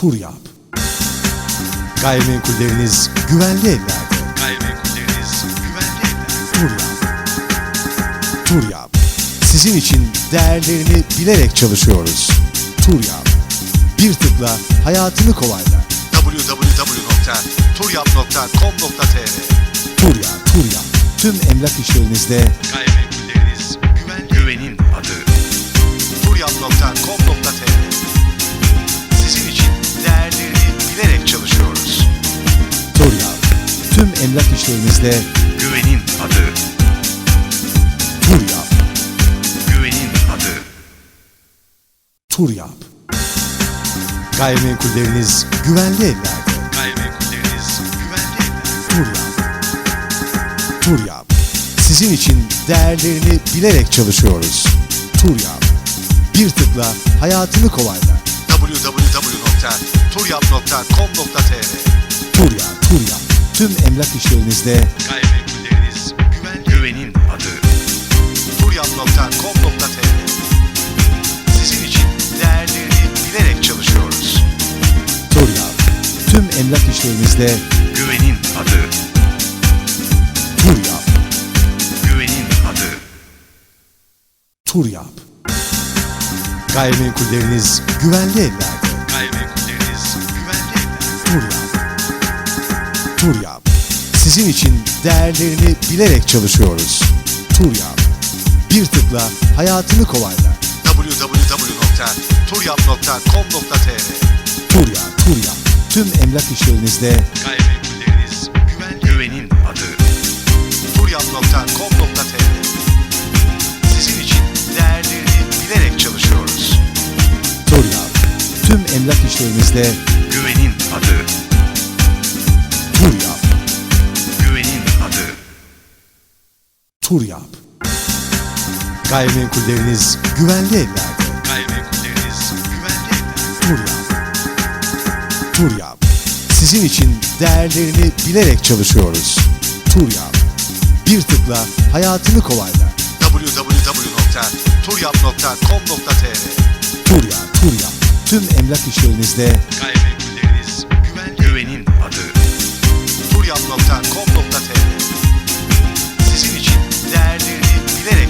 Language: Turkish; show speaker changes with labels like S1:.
S1: Tur yap. Gayrimenkulleriniz güvenli ellerde.
S2: Gayrimenkulleriniz güvenli ellerde.
S1: Tur yap. Tur yap. Sizin için değerlerini bilerek çalışıyoruz. Tur yap. Bir tıkla hayatını kolaylar.
S2: www.turyap.com.tr
S1: Tur yap, tur yap. Tüm emlak işlerinizde
S2: Gayrimenkulleriniz
S1: emlak işlerinizde
S2: Güvenin adı
S1: tur yap,
S2: Güvenin adı
S1: tur yap. Gayrimenkulleriniz güvenli ellerde.
S2: Gayrimenkulleriniz güvenli ellerde.
S1: Tur yap. Tur yap. Sizin için değerlerini bilerek çalışıyoruz. Tur yap. Bir tıkla hayatını kolaylar.
S2: www.turyap.com.tr
S1: Tur yap, tur yap. Tüm emlak işlerinizde
S2: Gayrimenkulleriniz güvenli Güvenin adı turyap.com.tr Sizin için değerlerini bilerek çalışıyoruz.
S1: tur yap. Tüm emlak işlerinizde
S2: Güvenin adı
S1: tur yap,
S2: Güvenin adı
S1: tur yap. Gayrimenkulleriniz güvenli ellerde.
S2: Gayrimenkulleriniz güvenli.
S1: Tur yap. Tur yap. Sizin için değerlerini bilerek çalışıyoruz. Tur yap. Bir tıkla hayatını kolaylar.
S2: www.turyap.com.tr
S1: Tur yap, tur yap. Tüm emlak işlerinizde
S2: Gayrimenkulleriniz Güvenin adı turyap.com.tr Sizin için değerlerini bilerek çalışıyoruz.
S1: tur yap. Tüm emlak işlerinizde tur yap. Gayrimenkulleriniz güvenli ellerde.
S2: Gayrimenkulleriniz güvenli ellerde.
S1: Tur yap. Tur yap. Sizin için değerlerini bilerek çalışıyoruz. Tur yap. Bir tıkla hayatını kolayla.
S2: www.turyap.com.tr
S1: Tur yap, tur yap. Tüm emlak işlerinizde gayrimenkulleriniz güvenli güvenin adı. turyap.com